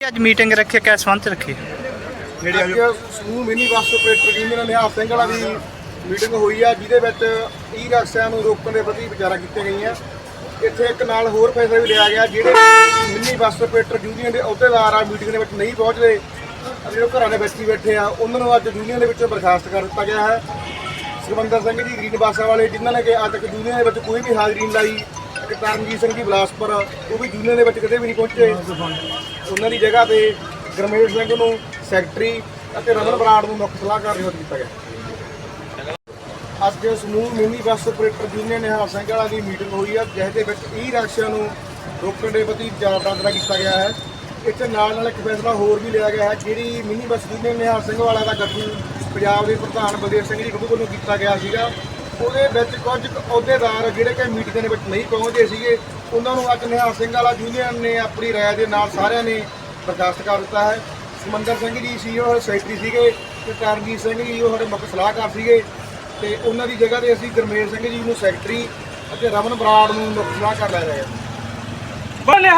ਅੱਜ ਮੀਟਿੰਗ ਰੱਖੀ ਕਿਸ ਸੰਬੰਧ 'ਚ ਰੱਖੀ ਜਿਹੜੀ ਅੱਜ ਸਮੂਹ mini bus operator union Nihal Singh Wala ਦੀ ਮੀਟਿੰਗ ਹੋਈ ਆ ਜਿਹਦੇ ਵਿੱਚ ਈ ਰਿਕਸ਼ਿਆਂ ਨੂੰ ਰੋਕਣ ਦੇ ਪ੍ਰਤੀ ਵਿਚਾਰਾ ਕੀਤੀਆਂ ਗਈਆਂ। ਇੱਥੇ ਇੱਕ ਨਾਲ ਹੋਰ ਫੈਸਲਾ ਵੀ ਲਿਆ ਗਿਆ ਜਿਹੜੇ ਮਿਨੀ ਬੱਸ ਆਪਰੇਟਰ ਯੂਨੀਅਨ ਦੇ ਅਹੁਦੇਦਾਰ ਆ ਮੀਟਿੰਗ ਦੇ ਵਿੱਚ ਨਹੀਂ ਪਹੁੰਚਦੇ। ਜਿਹੜੇ ਘਰਾਂ ਦੇ ਵਿੱਚ ਹੀ ਬੈਠੇ ਆ ਉਹਨਾਂ ਨੂੰ ਅੱਜ ਯੂਨੀਅਨ ਦੇ ਵਿੱਚੋਂ ਬਰਖਾਸਤ ਕਰ ਦਿੱਤਾ ਗਿਆ ਹੈ। ਸੁਖਵੰਦਰ ਸਿੰਘ ਜੀ ਗ੍ਰੀਨ ਬੱਸਾਂ ਵਾਲੇ ਜਿਨ੍ਹਾਂ ਨੇ ਕਿ ਅੱਜ ਤੱਕ ਯੂਨੀਅਨ ਦੇ ਵਿੱਚ ਕੋਈ ਵੀ ਹਾਜ਼ਰੀ ਨਹੀਂ ਲਾਈ ਤੇ ਕਰਮਜੀਤ ਸਿੰਘ ਜੀ ਬਲਾਸਪੁਰ ਉਹ ਵੀ ਯੂਨੀਅਨ ਦੇ ਵਿੱਚ ਕਦੇ ਵੀ ਨਹੀਂ ਪਹੁੰਚੇ। ਉਹਨਾਂ ਦੀ ਜਗ੍ਹਾ ਤੇ ਗਰਮੇਸ਼ ਸਿੰਘ ਨੂੰ ਸੈਕਟਰੀ ਅਤੇ ਰਮਨ ਬਰਾੜ ਨੂੰ ਮੁੱਖ ਸਲਾਹਕਾਰ ਨਿਯੁਕਤ ਕੀਤਾ ਗਿਆ। ਅੱਜ ਸਮੂਹ mini bus operator union Nihal Singh Wala ਦੀ ਮੀਟਿੰਗ ਹੋਈ ਆ, ਜਿਸ ਦੇ ਵਿੱਚ ਈ ਰਿਕਸ਼ਿਆਂ ਨੂੰ ਰੋਕਣ ਦੇ ਪ੍ਰਤੀ ਜਾਗਰੂਕਤਾ ਕੀਤਾ ਗਿਆ ਹੈ। ਇੱਥੇ ਨਾਲ ਨਾਲ ਇੱਕ ਫੈਸਲਾ ਹੋਰ ਵੀ ਲਿਆ ਗਿਆ ਹੈ, ਜਿਹੜੀ mini bus union Nihal Singh Wala ਦਾ ਗਠਨ ਪੰਜਾਬ ਦੇ ਪ੍ਰਧਾਨ ਬਲਦੇਵ ਸਿੰਘ ਜੀ ਗੱਭੂ ਵੱਲੋਂ ਕੀਤਾ ਗਿਆ ਸੀਗਾ। ਉਹਦੇ ਵਿੱਚ ਕੁਝ ਕੁ ਅਹੁਦੇਦਾਰ ਜਿਹੜੇ ਕਿ ਮੀਟਿੰਗ ਦੇ ਵਿੱਚ ਨਹੀਂ ਪਹੁੰਚਦੇ ਸੀਗੇ, ਉਹਨਾਂ ਨੂੰ ਅੱਜ ਨਿਹਾਲ ਸਿੰਘ ਵਾਲਾ ਯੂਨੀਅਨ ਨੇ ਆਪਣੀ ਰਾਏ ਦੇ ਨਾਲ ਸਾਰਿਆਂ ਨੇ ਬਰਦਾਸ਼ਤ ਕਰ ਦਿੱਤਾ ਹੈ। ਸਮੰਦਰ ਸਿੰਘ ਜੀ ਸੀ, ਉਹ ਸੈਕਟਰੀ ਸੀਗੇ ਤੇ ਕਰਨਜੀਤ ਸਿੰਘ ਜੀ, ਉਹ ਸਾਡੇ ਮੁੱਖ ਸਲਾਹਕਾਰ ਸੀਗੇ ਤੇ ਉਹਨਾਂ ਦੀ ਜਗ੍ਹਾ ਤੇ ਅਸੀਂ ਗਰਮੇਲ ਸਿੰਘ ਜੀ ਨੂੰ ਸੈਕਟਰੀ ਅਤੇ ਰਮਨ ਬਰਾੜ ਨੂੰ ਮੁੱਖ ਸਲਾਹਕਾਰ ਲੈ ਰਹੇ ਹਾਂ। ਬਨਿਆ